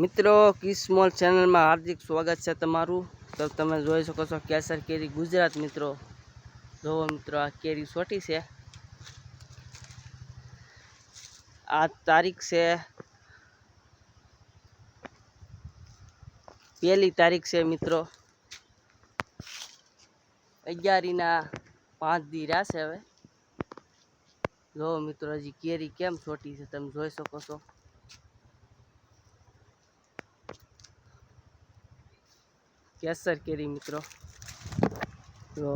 મિત્રો કિસ્મોલ ચેનલમાં હાર્દિક સ્વાગત છે તમારું. તો તમે જોઈ શકો છો કેસર કેરી ગુજરાત, મિત્રો. જોવો, મિત્રો, આ કેરી સોટી છે. આ તારીખ છે, પહેલી તારીખ છે, મિત્રો. અગિયારીના પાંચ દી રહ્યા છે હવે. જોવો, મિત્રો, હજી કેરી કેમ છોટી છે તમે જોઈ શકો છો. કેસર કેરી મિત્રો. જો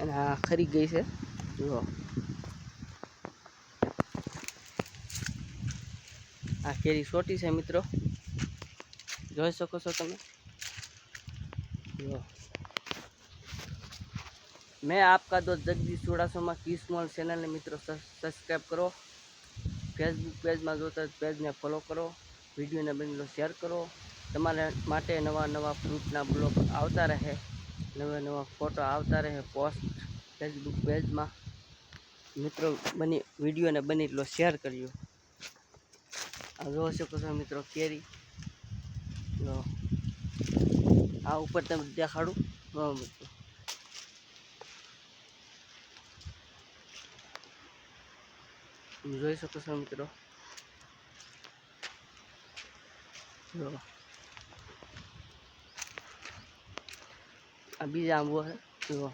અને આ ખરી ગઈ છે. જો આ કેરી છોટી છે મિત્રો. જોઈ શકો છો તમે? જો મેં આપકા દોસ્ત જગદીશ ચોડાસોમાં કી સ્મોલ ચેનલને મિત્રો સબસ્ક્રાઈબ કરો. ફેસબુક પેજમાં જોતા પેજને ફોલો કરો. વિડીયોને બનેલો શેર કરો. તમારા માટે નવા નવા ફ્રૂટના બ્લોગ આવતા રહે, નવા નવા ફોટો આવતા રહે પોસ્ટ ફેસબુક પેજમાં મિત્રો, બની, વિડીયોને બની એટલો શેર કર્યો આ જોઈ શકો છો મિત્રો, કેરી? જો. આ ઉપર તમે દેખાડું. હા મિત્રો. જોઈ શકો છો મિત્રો. આ બીજા આંબો છે. જો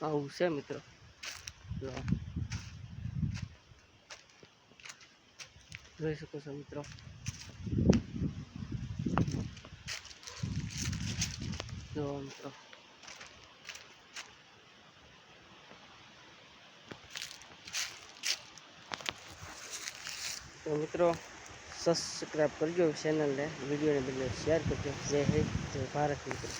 આવું છે મિત્રો. જો જોઈ શકો છો મિત્રો. જુઓ મિત્રો. મિત્રો સબસ્ક્રાઈબ કરજો ચેનલને વિડીયોને બદલે શેર કરજો. જય હિન્દ જય ભારત મિત્રો.